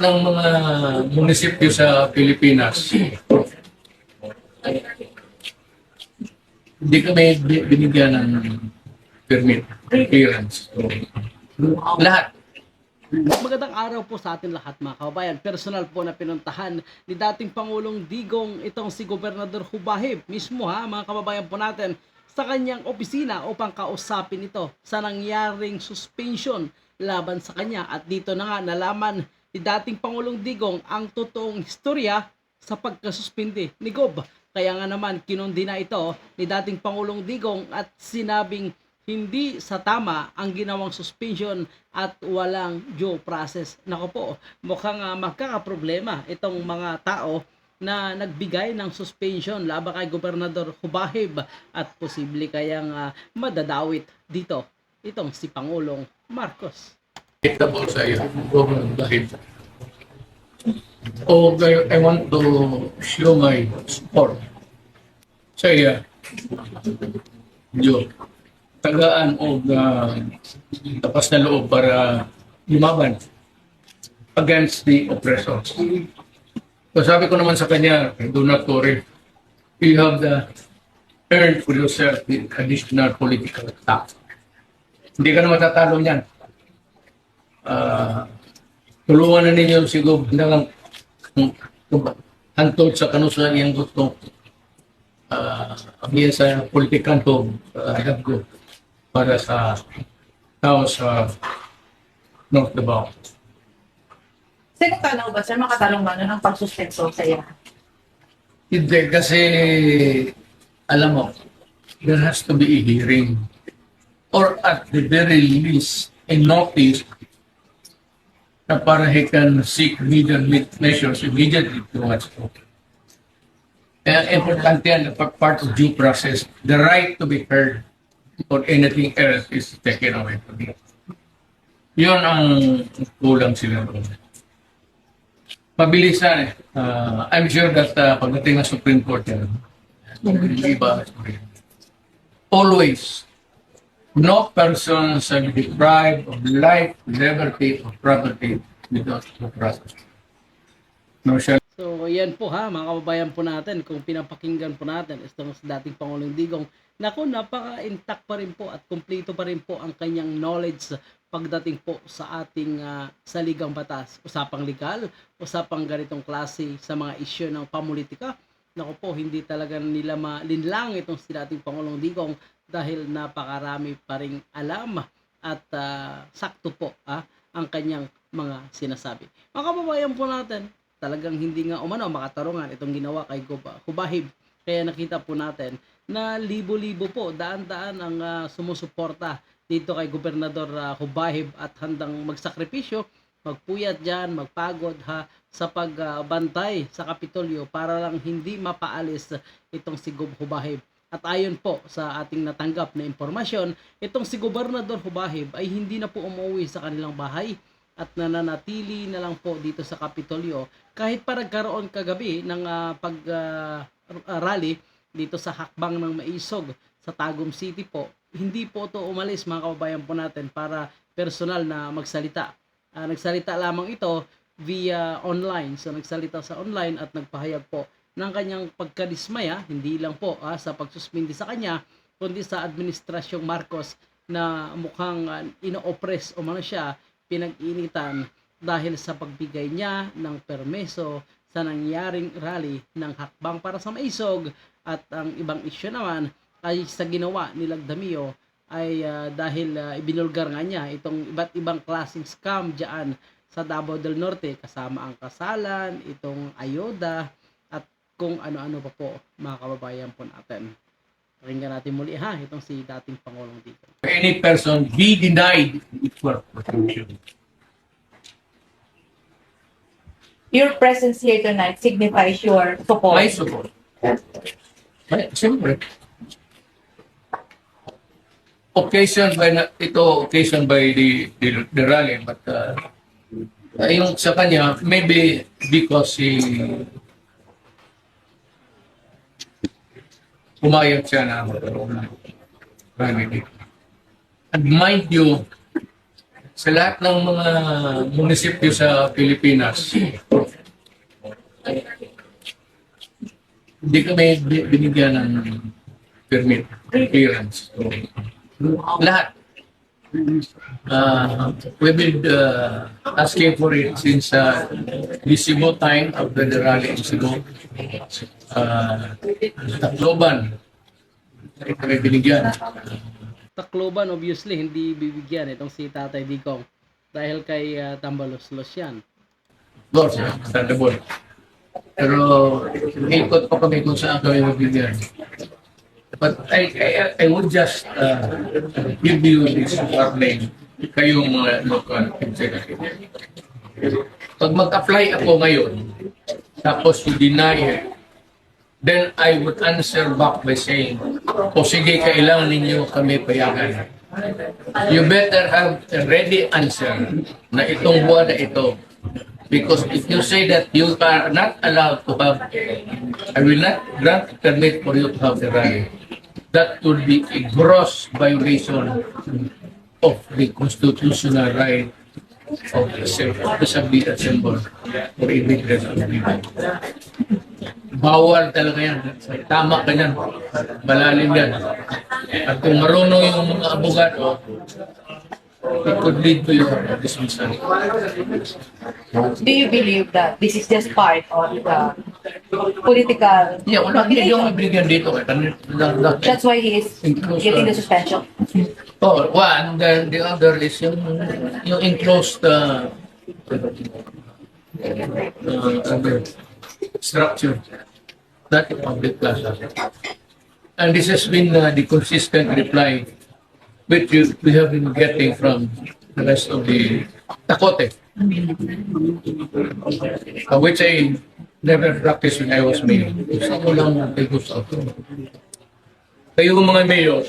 ng mga munisipyo sa Pilipinas, hindi kami bi- binigyan ng permit, clearance. So, lahat. Magandang araw po sa atin lahat mga kababayan. Personal po na pinuntahan ni dating Pangulong Digong itong si Gobernador Hubahib mismo ha mga kababayan po natin sa kanyang opisina upang kausapin ito sa nangyaring suspension laban sa kanya at dito na nga nalaman ni dating Pangulong Digong ang totoong istorya sa pagkasuspindi ni Gob. Kaya nga naman kinundi na ito ni dating Pangulong Digong at sinabing hindi sa tama ang ginawang suspension at walang due process. Nako po, mukhang uh, magkakaproblema itong mga tao na nagbigay ng suspension laban kay Gobernador Hubahib at posible kayang ah, madadawit dito itong si Pangulong Marcos. Acceptable sa iyo, Governor Bahid. O, I, want to show my support sa iya. Diyo, tagaan o uh, tapas na loob para lumaban against the oppressors. So sabi ko naman sa kanya, do not worry. You have the earned for yourself the additional political tax. Hindi ka na matatalo niyan. Ah, tulungan na ninyo si Gob na lang kung hantod sa kanusan yung gusto uh, ang sa politikan ko uh, ko para sa tao sa North Davao. Sino tanong ba, sir? Makatanong ba nun ang pagsuspenso sa iya? Hindi, kasi alam mo, there has to be a hearing or at the very least a notice na para he can seek immediate measures immediately towards it. Kaya importante yan, part of due process, the right to be heard or anything else is taken away from you. Yun ang kulang sila doon. Mabilisan eh. Uh, I'm sure that uh, pagdating ng Supreme Court yan, hindi ba, always, no person shall be deprived of life, liberty, or property without due process. No shall So, yan po ha, mga kababayan po natin, kung pinapakinggan po natin, itong sa dating Pangulong Digong, naku, napaka-intact pa rin po at kumpleto pa rin po ang kanyang knowledge pagdating po sa ating ah, saligang batas. Usapang legal, usapang ganitong klase sa mga isyu ng pamulitika. Naku po, hindi talaga nila malinlang itong si dating Pangulong Digong dahil napakarami pa ring alam at ah, sakto po ah, ang kanyang mga sinasabi. Mga kababayan po natin, talagang hindi nga umano makatarungan itong ginawa kay Hubahib. Kaya nakita po natin na libo-libo po, daan-daan ang ah, sumusuporta dito kay Gobernador ah, Hubahib at handang magsakripisyo, magpuyat dyan, magpagod ha, sa pagbantay sa Kapitolyo para lang hindi mapaalis itong si Gob Hubahib. At ayon po sa ating natanggap na impormasyon, itong si Gobernador Hubahib ay hindi na po umuwi sa kanilang bahay at nananatili na lang po dito sa Kapitolyo kahit pa nagkaroon kagabi ng ah, pag ah, rally dito sa hakbang ng Maisog sa Tagum City po. Hindi po to umalis mga kababayan po natin para personal na magsalita. Ah, nagsalita lamang ito via online. So nagsalita sa online at nagpahayag po ng kanyang pagkadismaya hindi lang po ah, sa pagsuspindi sa kanya kundi sa administrasyong Marcos na mukhang ah, ino-oppress o man siya pinag-initan dahil sa pagbigay niya ng permeso sa nangyaring rally ng hakbang para sa maisog. At ang ibang isyu naman ay sa ginawa ni Lagdamio ay ah, dahil ah, ibinulgar nga niya itong iba't ibang klaseng scam diyan sa Davao del Norte. Kasama ang kasalan, itong ayoda kung ano-ano pa po mga kababayan po natin. Pakinggan natin muli ha, itong si dating Pangulong dito. any person be denied equal protection. Your presence here tonight signifies your support. My support. Ay, siyempre. Occasion by na, ito occasion by the the, the rally but uh, yung sa kanya maybe because he pumayag siya na magkaroon ng dito. And mind you, sa lahat ng mga munisipyo sa Pilipinas, hindi kami bi- binigyan ng permit, clearance. So, lahat. Uh, we've been uh, asking for it since uh, the Cebu time after the rally in Cebu. Uh, Tacloban, kami binigyan. Tacloban obviously hindi bibigyan itong si Tatay Digong dahil kay uh, Tambalos-los yan. Of course, understandable. Pero ikot pa kami kung saan kami mabigyan. But I, I, I would just uh, give you this warning, kayong mga local executive. Pag mag-apply ako ngayon, tapos you deny it, then I would answer back by saying, o sige, kailangan ninyo kami payagan. You better have a ready answer na itong buwan na ito. Because if you say that you are not allowed to have, I will not grant permit for you to have the rally. That would be a gross violation of the constitutional right of the assembly, assembly assemble for immigrants to be. Bawal talaga yan. Tama ka yan. Malalim yan. At kung marunong yung mga abogado, it could lead to your dismissal. Do you believe that this is just part of the political Yeah, wala hindi yung ibigyan dito. Eh. That's why he is getting the suspension. Oh, one, then the other is yung, yung enclosed uh, uh, structure. Not a public plaza. And this has been uh, the consistent reply which you, we have been getting from the rest of the Takote. Uh, which I never practiced when I was mayor. Gusto ko lang may gusto ko. Kayo mga mayor,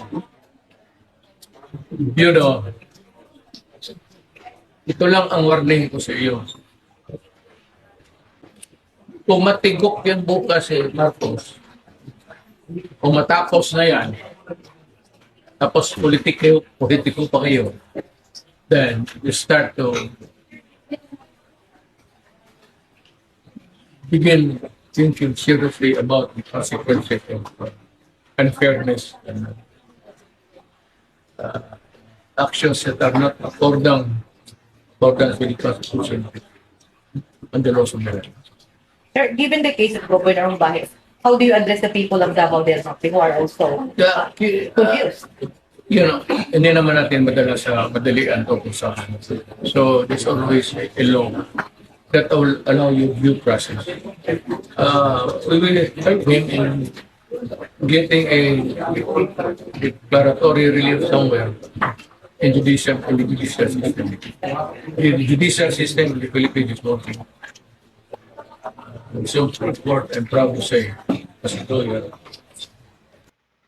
you know, ito lang ang warning ko sa iyo. Kung matigok yan bukas si Marcos, kung matapos na yan, tapos politiko, politiko pa kayo, then you start to begin thinking seriously about the consequences of uh, unfairness and uh, actions that are not according accordance with the Constitution and the laws of the land. Sir, given the case of Governor Umbahis, how do you address the people of Davao del Norte who are also uh, confused? You know, hindi naman natin madala sa madalian to kung saan. So, there's always a law that will allow you due process. Uh, we will help him in getting a declaratory relief somewhere in judicial, in the judicial system. The judicial system the Philippines is working. So, report, I'm proud to say, as a lawyer,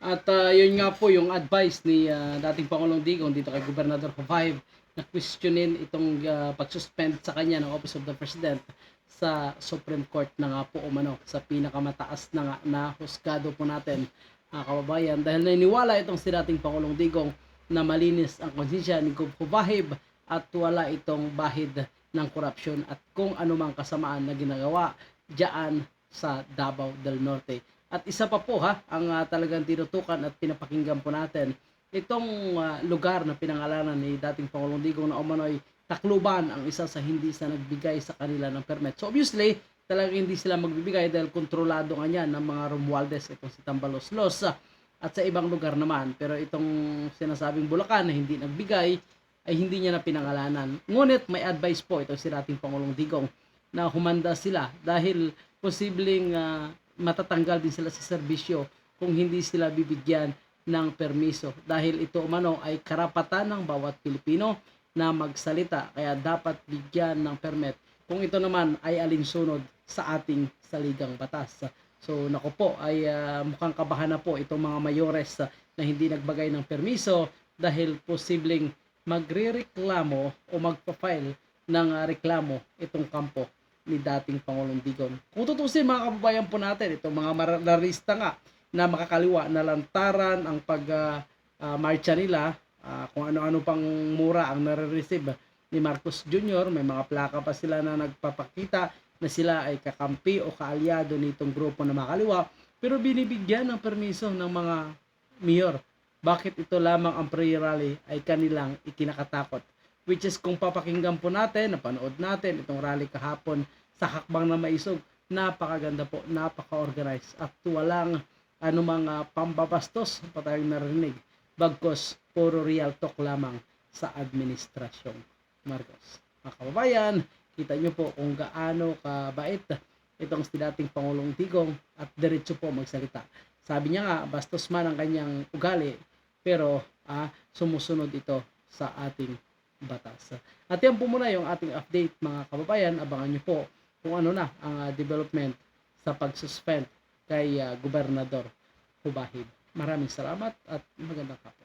At uh, yun nga po yung advice ni uh, dating Pangulong Digong dito kay Gobernador Pavive na questionin itong uh, pag-suspend sa kanya ng Office of the President sa Supreme Court na nga po umano sa pinakamataas na nga na husgado po natin mga kababayan dahil naniniwala itong si dating Pangulong Digong na malinis ang konsensya ni Gob Pavive at wala itong bahid ng korupsyon at kung anumang kasamaan na ginagawa diyan sa Davao del Norte. At isa pa po ha, ang ah, talagang tinutukan at pinapakinggan po natin, itong ah, lugar na pinangalanan ni dating Pangulong Digong na umano'y Tacloban ang isa sa hindi sa nagbigay sa kanila ng permit. So obviously, talagang hindi sila magbibigay dahil kontrolado nga yan ng mga Romualdez, itong si Tambalos-Los ah, at sa ibang lugar naman. Pero itong sinasabing Bulacan na hindi nagbigay, ay hindi niya na pinangalanan. Ngunit may advice po itong si dating Pangulong Digong na humanda sila dahil posibleng ah, matatanggal din sila sa serbisyo kung hindi sila bibigyan ng permiso. Dahil ito umano ay karapatan ng bawat Pilipino na magsalita. Kaya dapat bigyan ng permit. Kung ito naman ay alinsunod sa ating saligang batas. So nako po ay ah, mukhang kabahan na po itong mga mayores ah, na hindi nagbagay ng permiso dahil posibleng magrereklamo o magpa-file ng ah, reklamo itong kampo ni dating Pangulong Digong. Kung tutusin mga kababayan po natin, itong mga mararista nga na makakaliwa na lantaran ang pag ah, ah, marcha nila, ah, kung ano-ano pang mura ang nare-receive ni Marcos Jr. May mga plaka pa sila na nagpapakita na sila ay kakampi o kaalyado nitong grupo na makaliwa pero binibigyan ng permiso ng mga mayor. Bakit ito lamang ang prayer rally ay kanilang ikinakatakot? Which is kung papakinggan po natin, napanood natin itong rally kahapon sa hakbang na maisog, napakaganda po, napaka-organized at walang anumang uh, pambabastos pa tayong narinig. Bagkos, puro real talk lamang sa administrasyon. Marcos. Mga kababayan, kita nyo po kung gaano kabait itong si dating Pangulong Digong at diretso po magsalita. Sabi niya nga, bastos man ang kanyang ugali, pero ah, sumusunod ito sa ating batas. At yan po muna yung ating update mga kababayan. Abangan nyo po kung ano na ang ah, development sa pag-suspend kay ah, Gobernador Hubahid. Maraming salamat at magandang hapon.